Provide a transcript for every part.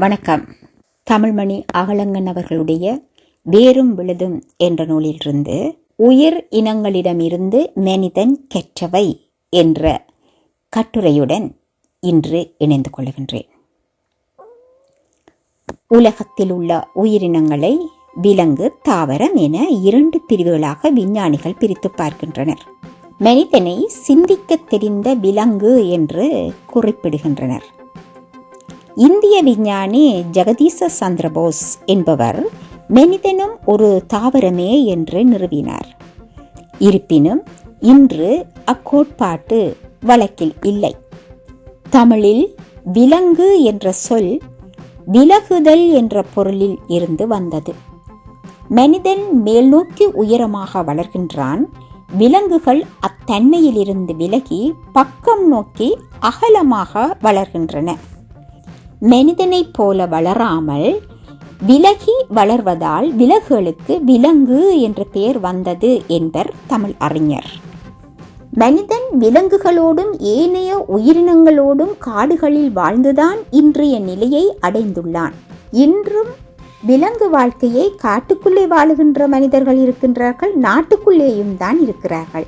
வணக்கம். தமிழ்மணி அகலங்கன் அவர்களுடைய வேரும் விழுதும் என்ற நூலிலிருந்து உயிர் இனங்களிடமிருந்து மனிதன் கெற்றவை என்ற கட்டுரையுடன் இன்று இணைந்து கொள்கின்றேன். உலகத்தில் உள்ள உயிரினங்களை விலங்கு தாவரம் என இரண்டு பிரிவுகளாக விஞ்ஞானிகள் பிரித்து பார்க்கின்றனர். மனிதனை சிந்திக்க தெரிந்த விலங்கு என்று குறிப்பிடுகின்றனர். இந்திய விஞ்ஞானி ஜெகதீச சந்திரபோஸ் என்பவர் மனிதனும் ஒரு தாவரமே என்று நிறுவினார். இருப்பினும் இன்று அக்கோட்பாட்டு வழக்கில் இல்லை. தமிழில் விலங்கு என்ற சொல் விலகுதல் என்ற பொருளில் இருந்து வந்தது. மனிதன் மேல்நோக்கி உயரமாக வளர்கின்றான் விலங்குகள் அத்தன்மையிலிருந்து விலகி பக்கம் நோக்கி அகலமாக வளர்கின்றன. மனிதனைப் போல வளராமல் விலகி வளர்வதால் விலகுகளுக்கு விலங்கு என்ற பெயர் வந்தது என்பர் தமிழ் அறிஞர். மனிதன் விலங்குகளோடும் ஏனைய உயிரினங்களோடும் காடுகளில் வாழ்ந்துதான் இன்றைய நிலையை அடைந்துள்ளான். இன்றும் விலங்கு வாழ்க்கையை காட்டுக்குள்ளே வாழுகின்ற மனிதர்கள் இருக்கின்றார்கள் நாட்டுக்குள்ளேயும் தான் இருக்கிறார்கள்.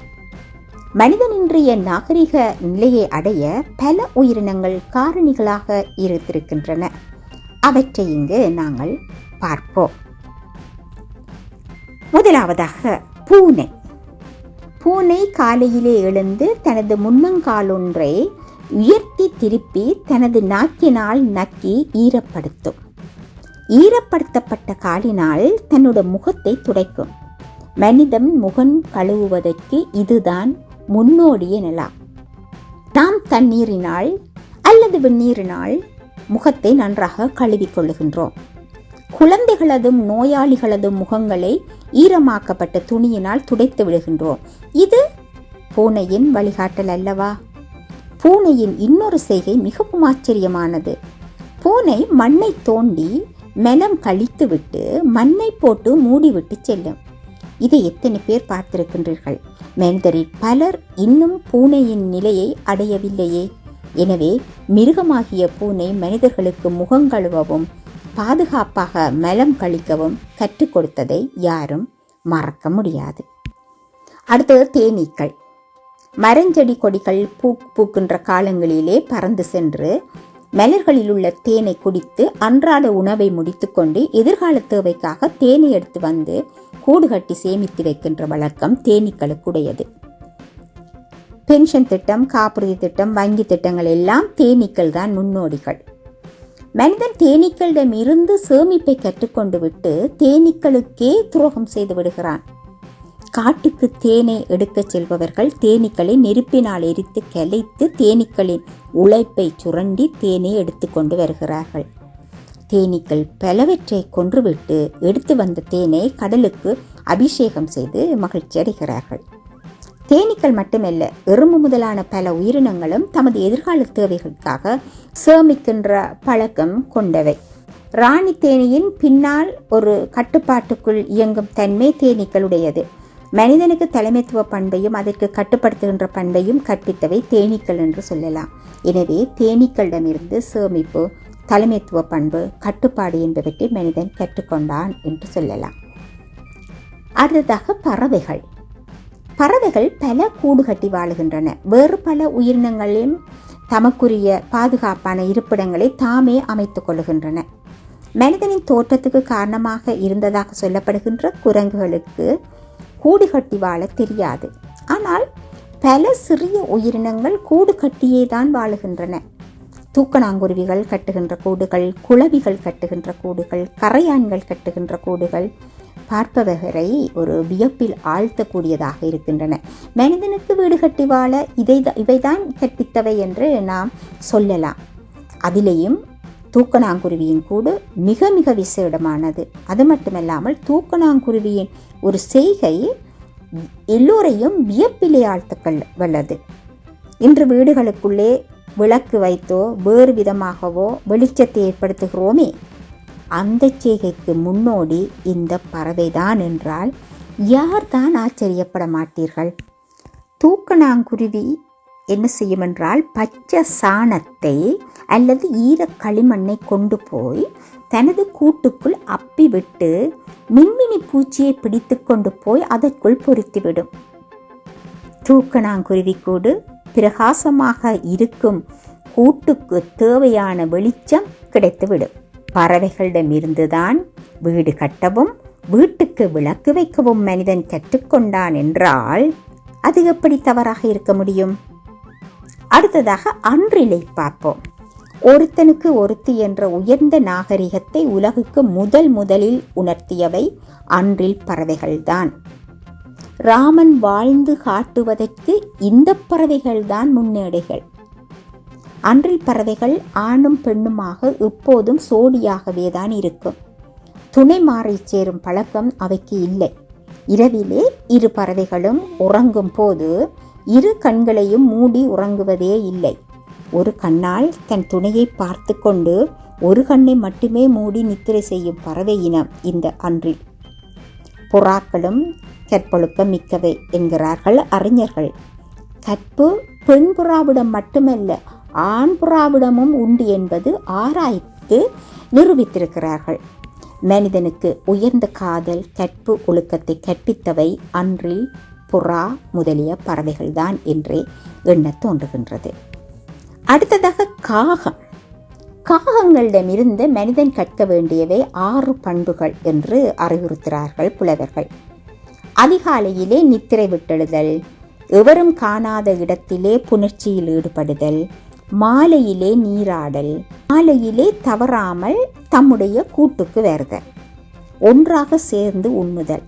மனிதனின்றிய நாகரிக நிலையை அடைய பல உயிரினங்கள் காரணிகளாக இருந்திருக்கின்றன. அவற்றை இங்கு நாங்கள் பார்ப்போம். முதலாவதாக பூனை. பூனை காலையிலே எழுந்து தனது முன்னங்காலொன்றை உயர்த்தி திருப்பி தனது நாக்கினால் நக்கி ஈரப்படுத்தும். ஈரப்படுத்தப்பட்ட காலினால் தன்னோட முகத்தை துடைக்கும். மனிதன் முகம் கழுவுவதற்கு இதுதான் முன்னோடிய நிலா. நாம் தண்ணீரினால் அல்லது வெந்நீரினால் முகத்தை நன்றாக கழுவிக்கொள்ளுகின்றோம் குழந்தைகளதும் நோயாளிகளதும் முகங்களை ஈரமாக்கப்பட்ட துணியினால் துடைத்து விடுகின்றோம். இது பூனையின் வழிகாட்டல் அல்லவா? பூனையின் இன்னொரு செய்கை மிகவும் ஆச்சரியமானது. பூனை மண்ணை தோண்டி மெலம் கழித்துவிட்டு மண்ணை போட்டு மூடிவிட்டு செல்லும். இதை எத்தனை பேர் பார்த்திருக்கின்றீர்கள்? மனிதரில் பலர் இன்னும் பூனையின் நிலையை அடையவில்லையே. எனவே மிருகமாகிய பூனை மனிதர்களுக்கு முகங்கழுவவும் பாதுகாப்பாக மலம் கழிக்கவும் கற்றுக் கொடுத்ததை யாரும் மறக்க முடியாது. அடுத்தது தேனீக்கள். மரஞ்செடி கொடிகள் பூ பூக்கின்ற காலங்களிலே பறந்து சென்று மலர்களில் உள்ள தேனை குடித்து அன்றாட உணவை முடித்துக்கொண்டு எதிர்கால தேவைக்காக தேனை எடுத்து வந்து கூடு கட்டி சேமித்து வைக்கின்ற வழக்கம் தேனீக்களுக்குடையது. பென்ஷன் திட்டம் காப்புறுதி திட்டம் வங்கி திட்டங்கள் எல்லாம் தேனீக்கள் தான் முன்னோடிகள். மனிதன் தேனீக்களிடம் இருந்து சேமிப்பை கற்றுக்கொண்டு விட்டு தேனீக்களுக்கே துரோகம் செய்து விடுகிறான். காட்டுக்கு தேனை எடுக்கச் செல்பவர்கள் தேனீக்களை நெருப்பினால் எரித்து கலைத்து தேனீக்களின் உழைப்பை சுரண்டி தேனை எடுத்துக்கொண்டு வருகிறார்கள். தேனீக்கள் பலவற்றை கொன்றுவிட்டு எடுத்து வந்த தேனை கடலுக்கு அபிஷேகம் செய்து மகிழ்ச்சி அடைகிறார்கள். தேனீக்கள் மட்டுமல்ல எறும்பு முதலான பல உயிரினங்களும் தமது எதிர்கால தேவைகளுக்காக சேமிக்கின்ற பழக்கம் கொண்டவை. ராணி தேனியின் பின்னால் ஒரு கட்டுப்பாட்டுக்குள் இயங்கும் தன்மை தேனீக்களுடையது. மனிதனுக்கு தலைமைத்துவ பண்பையும் அதற்கு கட்டுப்படுத்துகின்ற பண்பையும் கற்பித்தவை தேனீக்கள் என்று சொல்லலாம். எனவே தேனீக்களிடமிருந்து சேமிப்பு தலைமைத்துவ பண்பு கட்டுப்பாடு என்பவற்றை மனிதன் கற்றுக்கொண்டான் என்று சொல்லலாம். அடுத்ததாக பறவைகள். பறவைகள் பல கூடு கட்டி வாழுகின்றன. வேறு பல உயிரினங்களிலும் தமக்குரிய பாதுகாப்பான இருப்பிடங்களை தாமே அமைத்துக் கொள்கின்றன மனிதனின் தோற்றத்துக்கு காரணமாக இருந்ததாக சொல்லப்படுகின்ற குரங்குகளுக்கு கூடு கட்டி வாழ தெரியாது. ஆனால் பல சிறிய உயிரினங்கள் கூடு கட்டியே தான் வாழுகின்றன. தூக்கணாங்குருவிகள் கட்டுகின்ற கூடுகள் குளவிகள் கட்டுகின்ற கூடுகள் கரையான்கள் கட்டுகின்ற கூடுகள் பார்ப்பவரை ஒரு வியப்பில் ஆழ்த்தக்கூடியதாக இருக்கின்றன. மனிதனுக்கு வீடு கட்டி வாழ இதை இவைதான் கற்பித்தவை என்று நாம் சொல்லலாம். அதிலேயும் தூக்கணாங்குருவியின் கூடு மிக மிக விசேடமானது. அது மட்டுமல்லாமல் தூக்கணாங்குருவியின் ஒரு செய்கை எல்லோரையும் வியப்பிலே ஆழ்த்துக்கள் வல்லது. இன்று வீடுகளுக்குள்ளே விளக்கு வைத்தோ வேறு விதமாகவோ வெளிச்சத்தை ஏற்படுத்துகிறோமே. அந்த செய்கைக்கு முன்னோடி இந்த பறவைதான் என்றால் யார் தான் ஆச்சரியப்பட மாட்டீர்கள்? தூக்கணாங்குருவி என்ன செய்யும் என்றால் பச்சை சாணத்தை அல்லது ஈர களிமண்ணை கொண்டு போய் தனது கூட்டுக்குள் அப்பி விட்டு மின்மினி பூச்சியை பிடித்து கொண்டு போய் அதற்குள் பொருத்திவிடும் தூக்கணாங்குருவிக்கூடு பிரகாசமாக இருக்கும் கூட்டுக்கு தேவையான வெளிச்சம் கிடைத்துவிடும். பறவைகளிடமிருந்துதான் வீடு கட்டவும் வீட்டுக்கு விளக்கு வைக்கவும் மனிதன் கற்றுக்கொண்டான் என்றால் அது எப்படி தவறாக இருக்க முடியும்? அடுத்ததாக அன்றிலை பார்ப்போம். ஒருத்தனுக்கு ஒருத்தி என்ற உயர்ந்த நாகரிகத்தை உலகுக்கு முதல் முதலில் உணர்த்தியவை அன்றில் பறவைகள்தான். ராமன் வாழ்ந்து காட்டுவதற்கு இந்த பறவைகள்தான் முன்னேடைகள். அன்றில் பறவைகள் ஆணும் பெண்ணுமாக இப்போதும் சோடியாகவே தான் இருக்கும். துணை மாறி சேரும் பழக்கம் அவைக்கு இல்லை. இரவிலே இரு பறவைகளும் உறங்கும் போது இரு கண்களையும் மூடி உறங்குவதே இல்லை. ஒரு கண்ணால் தன் துணையை பார்த்து கொண்டு ஒரு கண்ணை மட்டுமே மூடி நித்திரை செய்யும் பறவை இனம் இந்த அன்றில். புறாக்களும் கற்பொழுக்கம் மிக்கவை என்கிறார்கள் அறிஞர்கள். கற்பு பெண் புறாவிடம் மட்டுமல்ல ஆண் புறாவிடமும் உண்டு என்பது ஆராய்த்து நிரூபித்திருக்கிறார்கள். மனிதனுக்கு உயர்ந்த காதல் கற்பு ஒழுக்கத்தை கற்பித்தவை அன்றில் புறா முதலிய பறவைகள்தான் என்றே எண்ணத் தோன்றுகின்றது. அடுத்ததாக காகம். காகங்களிடமிருந்து மனிதன் கற்க வேண்டியவை ஆறு பண்புகள் என்று அறிவுறுத்துகிறார்கள் புலவர்கள். அதிகாலையிலே நித்திரை விட்டெழுதல் எவரும் காணாத இடத்திலே புணர்ச்சியில் ஈடுபடுதல் மாலையிலே நீராடல் மாலையிலே தவறாமல் தம்முடைய கூட்டுக்கு வருதல். ஒன்றாக சேர்ந்து உண்ணுதல்.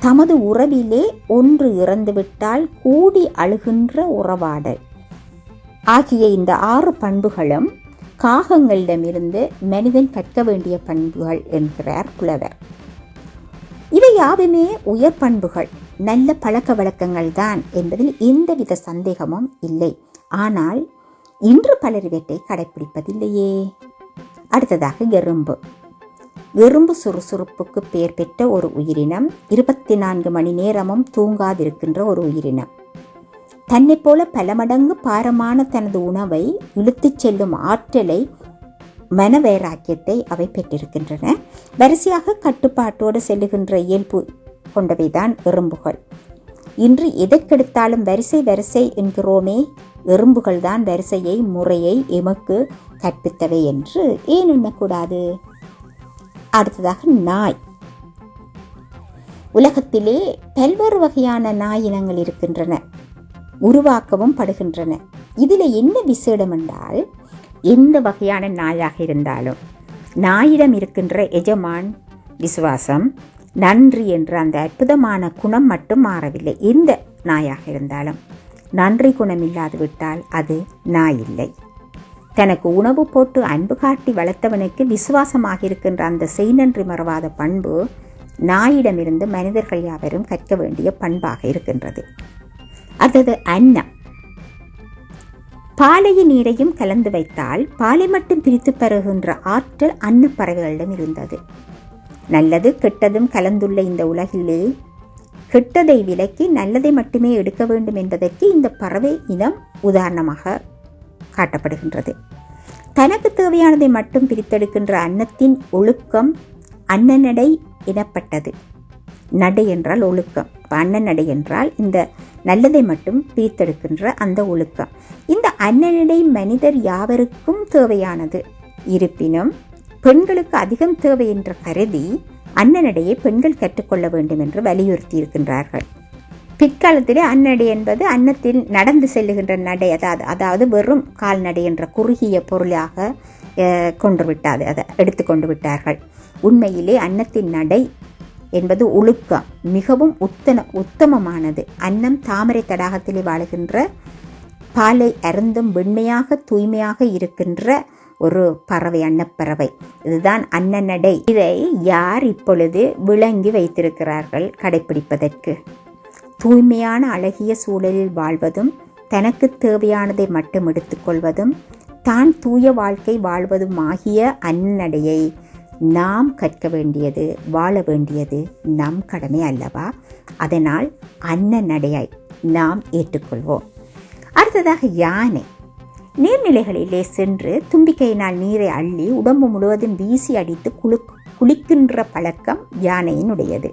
தமது உறவிலே ஒன்று இறந்துவிட்டால் கூடி அழுகின்ற உறவாடல். ஆகிய இந்த ஆறு பண்புகளும் காகங்களிடமிருந்து மனிதன் கற்க வேண்டிய பண்புகள் என்கிறார் புலவர். இவை யாவுமே உயர் பண்புகள் நல்ல பழக்க வழக்கங்கள் தான் என்பதில் எந்தவித சந்தேகமும் இல்லை. ஆனால் இன்று பலர் இவற்றை கடைபிடிப்பதில்லையே அடுத்ததாக எறும்பு. எறும்பு சுறுசுறுப்புக்கு பெயர் பெற்ற ஒரு உயிரினம் இருபத்தி நான்கு மணி நேரமும் தூங்காதிருக்கின்ற ஒரு உயிரினம். தன்னைப் போல பல மடங்கு பாரமான தனது உணவை இழுத்துச் செல்லும் ஆற்றலை மனவேராக்கியத்தை அவை பெற்றிருக்கின்றன. வரிசையாக கட்டுப்பாட்டோடு செல்லுகின்ற இயல்பு கொண்டவைதான் எறும்புகள். இன்று எதற்கெடுத்தாலும் வரிசை வரிசை என்கிறோமே எறும்புகள் தான் வரிசையை முறையை எமக்கு கற்பித்தவை என்று. ஏன் எண்ணக்கூடாது? அடுத்ததாக நாய். உலகத்திலே பல்வேறு வகையான நாய் இனங்கள் இருக்கின்றன. உருவாக்கவும் படுகின்றன. இதில் என்ன விசேடம் என்றால் எந்த வகையான நாயாக இருந்தாலும் நாயிடம் இருக்கின்ற எஜமான் விசுவாசம் நன்றி என்ற அந்த அற்புதமான குணம் மட்டும் மாறவில்லை. எந்த நாயாக இருந்தாலும் நன்றி குணம் இல்லாது விட்டால் அது நாய் இல்லை. தனக்கு உணவு போட்டு அன்பு காட்டி வளர்த்தவனுக்கு விசுவாசமாக இருக்கின்ற அந்த செய்நன்றி மறவாத பண்பு நாயிடமிருந்து மனிதர்கள் யாவரும் கற்க வேண்டிய பண்பாக இருக்கின்றது. அடுத்தது அன்னம். பாலையின் நீரையும் கலந்து வைத்தால் பாலை மட்டும் பிரித்து பருகின்ற ஆற்றல் அன்ன பறவைகளிடம் இருந்தது. நல்லது கெட்டதும் கலந்துள்ள இந்த உலகிலே கெட்டதை விலக்கி நல்லதை மட்டுமே எடுக்க வேண்டும் என்பதற்கு இந்த பறவை இனம் உதாரணமாக காட்டப்படுகின்றது. தனக்கு தேவையானதை மட்டும் பிரித்தெடுக்கின்ற அன்னத்தின் ஒழுக்கம் அன்னநடை எனப்பட்டது. நடை என்றால் ஒழுக்கம். அன்ன நடை என்றால் இந்த நல்லதை மட்டும் பிரித்தெடுக்கின்ற அந்த ஒழுக்கம். இந்த அன்னநடை மனிதர் யாவருக்கும் தேவையானது. இருப்பினும் பெண்களுக்கு அதிகம் தேவை என்று கருதி அன்னநடையை பெண்கள் கற்றுக்கொள்ள வேண்டும் என்று வலியுறுத்தி இருக்கின்றார்கள் பிற்காலத்திலே அன்னடை என்பது அன்னத்தில் நடந்து செல்லுகின்ற நடை. அதாவது அதாவது வெறும் கால்நடை என்ற குறுகிய பொருளாக கொண்டு விட்டாது அதை எடுத்துக்கொண்டு விட்டார்கள். உண்மையிலே அன்னத்தின் நடை என்பது ஒழுக்கம் மிகவும் உத்தன உத்தமமானது. அன்னம் தாமரை தடாகத்திலே வாழுகின்ற பாலை அருந்தும் வெண்மையாக தூய்மையாக இருக்கின்ற ஒரு பறவை அன்னப்பறவை. இதுதான் அன்னநடை. இதை யார் இப்பொழுது விளங்கி வைத்திருக்கிறார்கள் கடைப்பிடிப்பதற்கு? தூய்மையான அழகிய சூழலில் வாழ்வதும் தனக்கு தேவையானதை மட்டும் எடுத்துக்கொள்வதும் தான் தூய வாழ்க்கை வாழ்வதும் ஆகிய அன்னடையை நாம் கற்க வேண்டியது வாழ வேண்டியது நம் கடமை அல்லவா? அதனால் அன்ன நடையை நாம் ஏற்றுக்கொள்வோம். அடுத்ததாக யானை. நீர்நிலைகளிலே சென்று தும்பிக்கையினால் நீரை அள்ளி உடம்பு முழுவதும் வீசி அடித்து குளு குளிக்கின்ற பழக்கம் யானையினுடையது.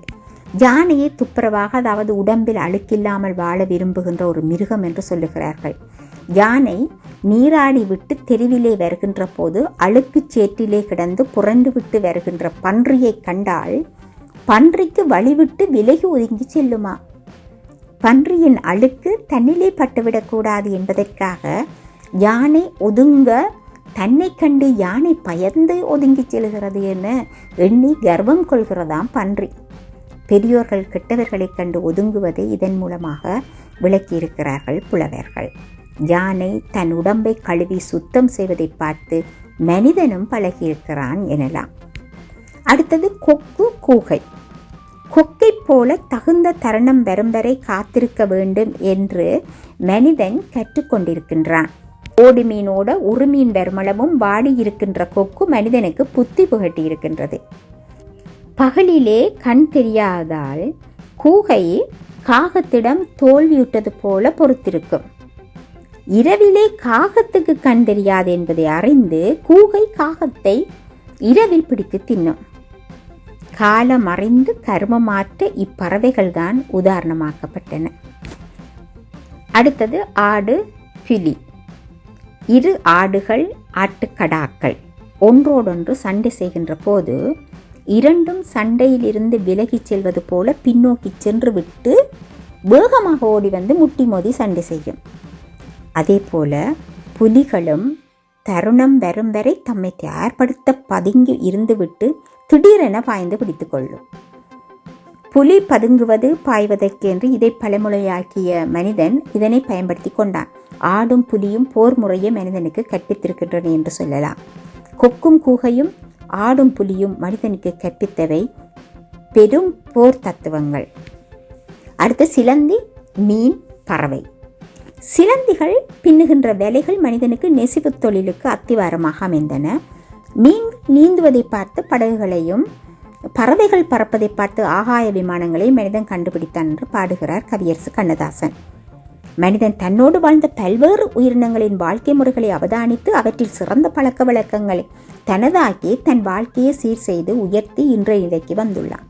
யானையை துப்புரவாக அதாவது உடம்பில் அழுக்கில்லாமல் வாழ விரும்புகின்ற ஒரு மிருகம் என்று சொல்லுகிறார்கள். யானை நீராடி விட்டு தெருவிலே வருகின்ற போது அழுக்கு சேற்றிலே கிடந்து புரண்டு விட்டு வருகின்ற பன்றியை கண்டால் பன்றிக்கு வழிவிட்டு விலகி ஒதுங்கி செல்லுமா? பன்றியின் அழுக்கு தன்னிலே பட்டுவிடக்கூடாது என்பதற்காக யானை ஒதுங்க தன்னை கண்டு யானை பயந்து ஒதுங்கி செல்கிறது என எண்ணி கர்வம் கொள்கிறதாம் பன்றி. பெரியோர்கள் கெட்டவர்களைக் கண்டு ஒதுங்குவதை இதன் மூலமாக விளக்கியிருக்கிறார்கள் புலவர்கள். யானை தன் உடம்பை கழுவி சுத்தம் செய்வதை பார்த்து மனிதனும் பழகியிருக்கிறான் எனலாம். அடுத்தது கொக்கு கூகை. கொக்கை போல தகுந்த தருணம் வரும் வரை காத்திருக்க வேண்டும் என்று மனிதன் கற்றுக்கொண்டிருக்கின்றான் ஓடு மீனோட உருமீன் வருமளவும் வாடி இருக்கின்ற கொக்கு மனிதனுக்கு புத்தி புகட்டி இருக்கின்றது பகலிலே கண் தெரியாதால் கூகை காகத்திடம் தோல்வியுட்டது போல பொறுத்திருக்கும். இரவிலே காகத்துக்கு கண் தெரியாது என்பதை அறிந்து கூகை காகத்தை இரவில் பிடித்து தின்னும். காலம் அறிந்து இப்பறவைகள் இப்பறவைகள்தான் உதாரணமாக்கப்பட்டன. அடுத்தது ஆடு பிலி இரு ஆடுகள் ஆட்டுக்கடாக்கள். ஒன்றோடொன்று சண்டை செய்கின்ற போது இரண்டும் சண்டையிலிருந்து விலகிச் செல்வது போல பின்னோக்கி சென்று விட்டு வேகமாக ஓடி வந்து முட்டி மோதி சண்டை செய்யும். அதே போல புலிகளும் தருணம் வரும் வரை தம்மை தயார்படுத்த பதுங்கி இருந்துவிட்டு திடீரென பாய்ந்து பிடித்து கொள்ளும். புலி பதுங்குவது பாய்வதற்கென்று இதை பழமுறையாக்கிய மனிதன் இதனை பயன்படுத்தி கொண்டான். ஆடும் புலியும் போர் முறையை மனிதனுக்கு கற்பித்திருக்கின்றன என்று சொல்லலாம். கொக்கும் கூகையும் ஆடும் புலியும் மனிதனுக்கு கற்பித்தவை பெரும் போர் தத்துவங்கள். அடுத்து சிலந்தி மீன் பறவை. சிலந்திகள் பின்னுகின்ற வேலைகள் மனிதனுக்கு நெசிவு தொழிலுக்கு அத்திவாரமாக அமைந்தன. மீன் நீந்துவதை பார்த்து படகுகளையும் பறவைகள் பறப்பதை பார்த்து ஆகாய விமானங்களை மனிதன் கண்டுபிடித்தான் என்று பாடுகிறார் கவியரசு கண்ணதாசன். மனிதன் தன்னோடு வாழ்ந்த பல்வேறு உயிரினங்களின் வாழ்க்கை முறைகளை அவதானித்து அவற்றில் சிறந்த பழக்க வழக்கங்களை தனதாக்கி தன் வாழ்க்கையை சீர் செய்து உயர்த்தி இன்றைய நிலைக்கு வந்துள்ளான்.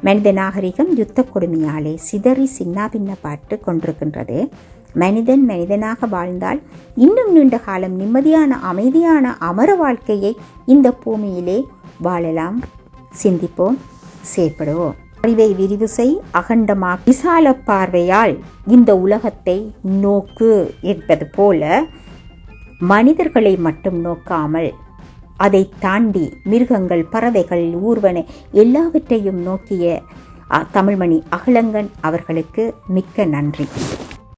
மனித நாகரிகம் யுத்த கொடுமையாலே சிதறி சின்னாபின்னப்பட்டு கொண்டிருக்கின்றது. மனிதன் மனிதனாக வாழ்ந்தால் இன்னும் நீண்ட காலம் நிம்மதியான அமைதியான அமர வாழ்க்கையை இந்த பூமியிலே வாழலாம். சிந்திப்போம் செயற்படுவோம். அறிவை விரிவு செய் அகண்டமா விசால பார்வையால் இந்த உலகத்தை நோக்கு என்பது போல மனிதர்களை மட்டும் நோக்காமல் அதை தாண்டி மிருகங்கள் பறவைகள் ஊர்வன எல்லாவற்றையும் நோக்கிய தமிழ்மணி அகலங்கன் அவர்களுக்கு மிக்க நன்றி.